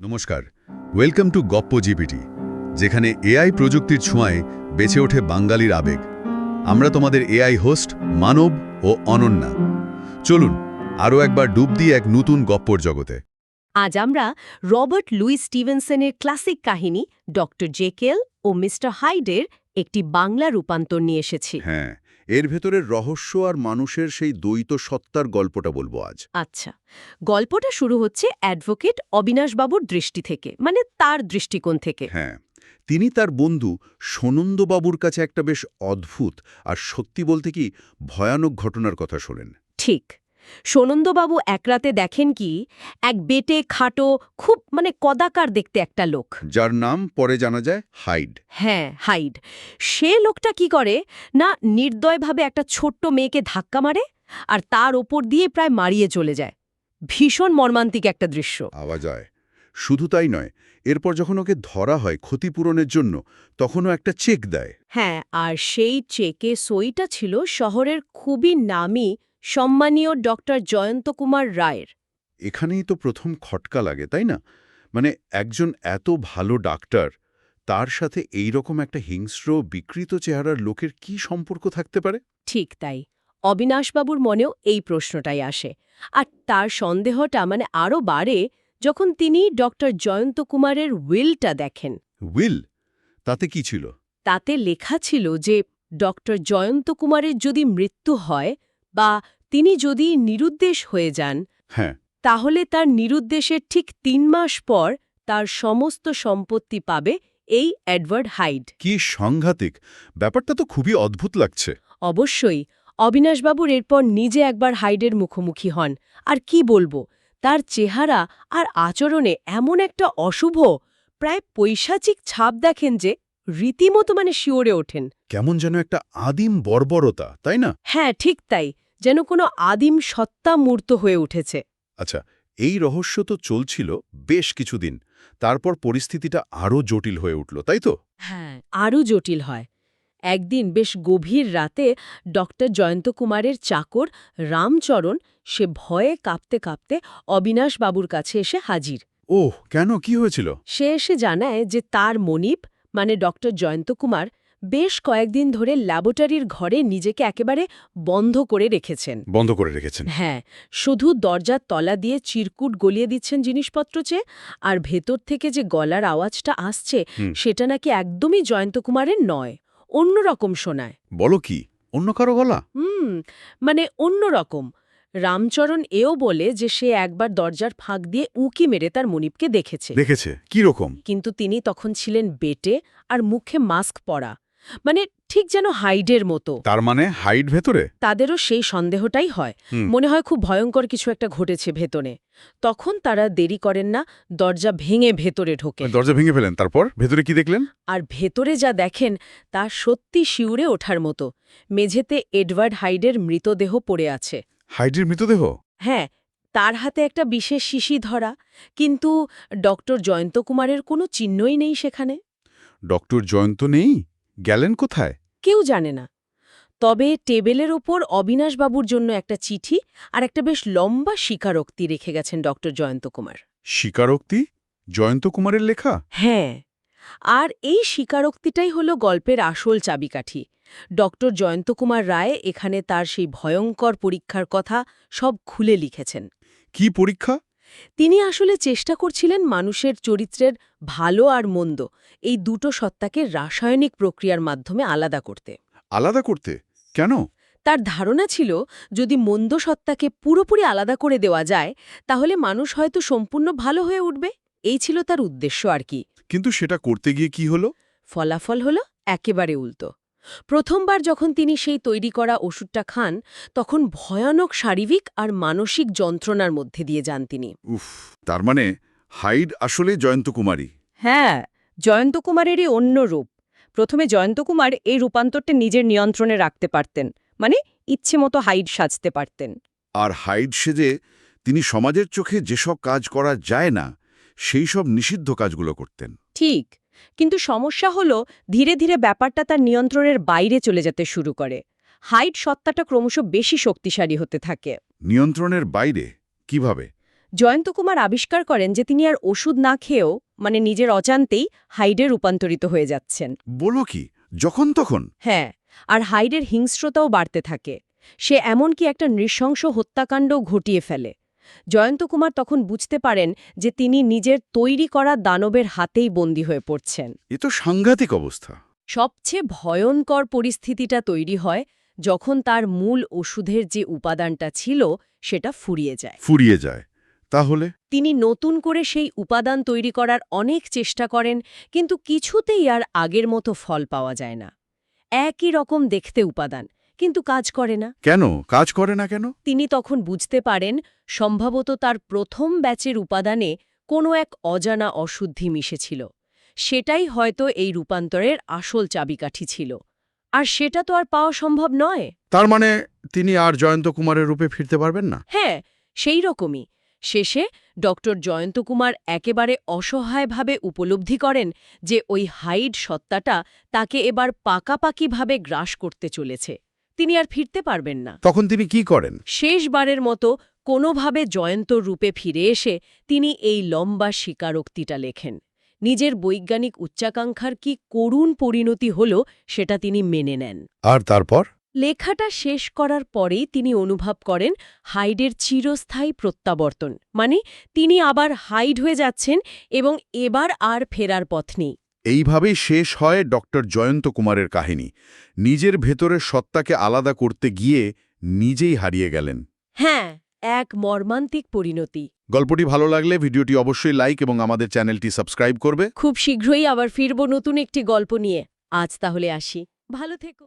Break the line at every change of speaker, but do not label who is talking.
নমস্কার। Welcome to Goppo GPT যেখানে AI প্রযুক্তির ছোঁয়ায় বেঁচে ওঠে বাঙালির আবেগ। আমরা তোমাদের এআই হোস্ট মানব ও অনন্যা। চলুন আরও একবার ডুব দিয়ে এক নতুন গপ্পর জগতে।
আজ আমরা রবার্ট লুই স্টিভেনসনের ক্লাসিক কাহিনী ডক্টর জেকেল ও মিস্টার হাইডের একটি বাংলা রূপান্তর নিয়ে এসেছি।
হ্যাঁ এর ভেতরের রহস্য আর মানুষের সেই দ্বৈত সত্তার গল্পটা বলব আজ।
আচ্ছা গল্পটা শুরু হচ্ছে অ্যাডভোকেট অবিনাশবাবুর দৃষ্টি থেকে মানে তার দৃষ্টিকোণ থেকে।
হ্যাঁ তিনি তার বন্ধু সনন্দবাবুর কাছে একটা বেশ অদ্ভুত আর সত্যি বলতে কি ভয়ানক ঘটনার কথা শোনেন।
ঠিক। সোনন্দবাবু এক রাতে দেখেন কি এক বেটে খাটো খুব মানে কদাকার দেখতে একটা লোক।
যার নাম পরে জানা যায় হাইড।
হ্যাঁ হাইড। সে লোকটা কি করে না নির্দয়ভাবে একটা ছোট্ট মেয়েকে ধাক্কা মারে আর তার ওপর দিয়ে প্রায় মারিয়ে চলে যায়। ভীষণ মর্মান্তিক একটা দৃশ্য।
আওয়াজ হয় শুধু তাই নয় এরপর যখন ওকে ধরা হয় ক্ষতিপূরণের জন্য তখনও একটা চেক দেয়।
হ্যাঁ আর সেই চেকে সইটা ছিল শহরের খুবই নামী সম্মানীয় ডক্টর জয়ন্ত কুমার রায়ের।
এখানেই তো প্রথম খটকা লাগে তাই না? মানে একজন এত ভালো ডাক্তার তার সাথে এই রকম একটা হিংস্র বিকৃত চেহারার লোকের কি সম্পর্ক থাকতে পারে?
ঠিক তাই। অবিনাশবাবুর মনেও এই প্রশ্নটাই আসে। আর তার সন্দেহটা মানে আরও বাড়ে যখন তিনি ডক্টর জয়ন্ত কুমারের উইলটা দেখেন।
উইল? তাতে কি ছিল?
তাতে লেখা ছিল যে ডক্টর জয়ন্ত কুমারের যদি মৃত্যু হয় বা তিনি যদি নিরুদ্দেশ হয়ে যান
হ্যাঁ।
তাহলে তার নিরুদ্দেশের ঠিক তিন মাস পর তার সমস্ত সম্পত্তি পাবে এই এডওয়ার্ড হাইড।
কি সাংঘাতিক! ব্যাপারটা তো খুবই অদ্ভুত লাগছে।
অবশ্যই অবিনাশবাবুর এরপর নিজে একবার হাইডের মুখোমুখি হন। আর কি বলব তার চেহারা আর আচরণে এমন একটা অশুভ প্রায় পৈশাচিক ছাপ দেখেন যে রীতিমতো মানে শিওরে ওঠেন।
কেমন যেন একটা আদিম বর্বরতা তাই না?
হ্যাঁ ঠিক তাই। যেন কোনো আদিম সত্তা মূর্ত হয়ে উঠেছে।
আচ্ছা এই রহস্য তো চলছিল বেশ কিছুদিন। তারপর পরিস্থিতিটা আরও জটিল হয়ে উঠল তাই তো?
হ্যাঁ আরও জটিল হয়। একদিন বেশ গভীর রাতে ডক্টর জয়ন্ত কুমারের চাকর রামচরণ সে ভয়ে কাঁপতে কাঁপতে অবিনাশবাবুর কাছে এসে হাজির।
ওহ কেন? কি হয়েছিল?
সে এসে জানায় যে তার মনিপ মানে ডক্টর জয়ন্ত কুমার বেশ কয়েকদিন ধরে ল্যাবরেটরির ঘরে নিজেকে একেবারে বন্ধ করে রেখেছেন।
বন্ধ করে রেখেছেন।
হ্যাঁ শুধু দরজার তলা দিয়ে চিরকুট গলিয়ে দিচ্ছেন জিনিসপত্র চেয়ে আর ভেতর থেকে যে গলার আওয়াজটা আসছে সেটা নাকি একদমই জয়ন্ত কুমারের নয় অন্যরকম শোনায়।
বলো কি? অন্য কারও গলা?
হুম মানে অন্যরকম রামচরণ এও বলে যে সে একবার দরজার ফাঁক দিয়ে উঁকি মেরে তার মনিপকে দেখেছে।
দেখেছে? কি রকম?
কিন্তু তিনি তখন ছিলেন বেটে আর মুখে মাস্ক পরা। মানে ঠিক যেন হাইডের মতো।
তার মানে হাইড ভেতরে?
তাদেরও সেই সন্দেহটাই হয়। মনে হয় খুব ভয়ঙ্কর কিছু একটা ঘটেছে ভেতরে। তখন তারা দেরি করেন না দরজা ভেঙে ভেতরে ঢোকে
দরজা ভেঙে ফেলেন। তারপর ভেতরে কি দেখলেন?
আর ভেতরে যা দেখেন তা সত্যি শিউরে ওঠার মতো। মেঝেতে এডওয়ার্ড হাইডের মৃতদেহ পড়ে আছে।
হাইডের মৃতদেহ?
হ্যাঁ তার হাতে একটা বিশেষ শিশি ধরা কিন্তু ডক্টর জয়ন্ত কুমারের কোনো চিহ্নই নেই সেখানে।
ডক্টর জয়ন্ত নেই? গেলেন কোথায়?
কেউ জানে না। তবে টেবিলের ওপর অবিনাশবাবুর জন্য একটা চিঠি আর একটা বেশ লম্বা স্বীকারোক্তি রেখে গেছেন ডক্টর জয়ন্ত কুমার।
স্বীকারোক্তি? জয়ন্ত কুমারের লেখা?
হ্যাঁ। আর এই স্বীকারোক্তিটাই হলো গল্পের আসল চাবিকাঠি। ডক্টর জয়ন্ত কুমার রায় এখানে তার সেই ভয়ঙ্কর পরীক্ষার কথা সব খুলে লিখেছেন।
কি পরীক্ষা?
তিনি আসলে চেষ্টা করছিলেন মানুষের চরিত্রের ভালো আর মন্দ এই দুটো সত্তাকে রাসায়নিক প্রক্রিয়ার মাধ্যমে আলাদা করতে।
আলাদা করতে? কেন?
তার ধারণা ছিল যদি মন্দ সত্তাকে পুরোপুরি আলাদা করে দেওয়া যায় তাহলে মানুষ হয়তো সম্পূর্ণ ভালো হয়ে উঠবে। এই ছিল তার উদ্দেশ্য আর কি।
কিন্তু সেটা করতে গিয়ে কি হলো?
ফলাফল হল একেবারে উল্টো। প্রথমবার যখন তিনি সেই তৈরি করা ওষুধটা খান তখন ভয়ানক শারীরিক আর মানসিক যন্ত্রণার মধ্যে দিয়ে যান তিনি।
উফ তার মানে হাইড আসলে জয়ন্ত কুমারী।
হ্যাঁ জয়ন্ত কুমারেরই অন্য রূপ। প্রথমে জয়ন্ত কুমার এই রূপান্তরটা নিজের নিয়ন্ত্রণে রাখতে পারতেন মানে ইচ্ছে মতো হাইড সাজতে পারতেন।
আর হাইড সেজে তিনি সমাজের চোখে যেসব কাজ করা যায় না সেই সব নিষিদ্ধ কাজগুলো করতেন।
ঠিক কিন্তু সমস্যা হলো ধীরে ধীরে ব্যাপারটা তার নিয়ন্ত্রণের বাইরে চলে যেতে শুরু করে। হাইড সত্তাটা ক্রমশ বেশি শক্তিশালী হতে থাকে।
নিয়ন্ত্রণের বাইরে? কীভাবে?
জয়ন্ত কুমার আবিষ্কার করেন যে তিনি আর ওষুধ না খেয়েও মানে নিজের অজান্তেই হাইডে রূপান্তরিত হয়ে যাচ্ছেন।
বলো কি? যখন তখন?
হ্যাঁ আর হাইডের হিংস্রতাও বাড়তে থাকে। সে এমনকি একটা নৃশংস হত্যাকাণ্ডও ঘটিয়ে ফেলে। জয়ন্ত কুমার তখন বুঝতে পারেন যে তিনি নিজের তৈরি করা দানবের হাতেই বন্দী হয়ে পড়ছেন।
এ তো সাংঘাতিক অবস্থা।
সবচেয়ে ভয়ঙ্কর পরিস্থিতিটা তৈরি হয় যখন তার মূল ওষুধের যে উপাদানটা ছিল সেটা ফুরিয়ে যায়।
ফুরিয়ে যায়। তাহলে?
তিনি নতুন করে সেই উপাদান তৈরি করার অনেক চেষ্টা করেন কিন্তু কিছুতেই আর আগের মতো ফল পাওয়া যায় না। একই রকম দেখতে উপাদান কিন্তু কাজ করে না।
কেন? কাজ করে না কেন?
তিনি তখন বুঝতে পারেন সম্ভবত তার প্রথম ব্যাচের উপাদানে কোনো এক অজানা অশুদ্ধি মিশেছিল। সেটাই হয়তো এই রূপান্তরের আসল চাবিকাঠি ছিল। আর সেটা তো আর পাওয়া সম্ভব নয়।
তার মানে তিনি আর জয়ন্ত কুমারের রূপে ফিরতে পারবেন না?
হ্যাঁ সেই রকমই। শেষে ডক্টর জয়ন্ত কুমার একেবারে অসহায়ভাবে উপলব্ধি করেন যে ওই হাইড সত্তাটা তাকে এবার পাকাপাকিভাবে গ্রাস করতে চলেছে। তিনি আর ফিরতে পারবেন না।
তখন তিনি কি করেন?
শেষবারের মতো কোনোভাবে জয়ন্ত রূপে ফিরে এসে তিনি এই লম্বা স্বীকারোক্তিটা লেখেন। নিজের বৈজ্ঞানিক উচ্চাকাঙ্ক্ষার কি করুণ পরিণতি হল সেটা তিনি মেনে নেন।
আর তারপর?
লেখাটা শেষ করার পরেই তিনি অনুভব করেন হাইডের চিরস্থায়ী প্রত্যাবর্তন। মানে তিনি আবার হাইড হয়ে যাচ্ছেন এবং এবার আর ফেরার পথ নেই।
এইভাবেই শেষ হয় ডক্টর জয়ন্ত কুমারের কাহিনী। নিজের ভেতরের সত্তাকে আলাদা করতে গিয়ে নিজেই হারিয়ে গেলেন।
হ্যাঁ এক মর্মান্তিক পরিণতি।
গল্পটি ভালো লাগলে ভিডিওটি অবশ্যই লাইক এবং আমাদের চ্যানেলটি সাবস্ক্রাইব করবে।
খুব শীঘ্রই আবার ফিরব নতুন একটি গল্প নিয়ে। আজ তাহলে আসি। ভালো থেকো।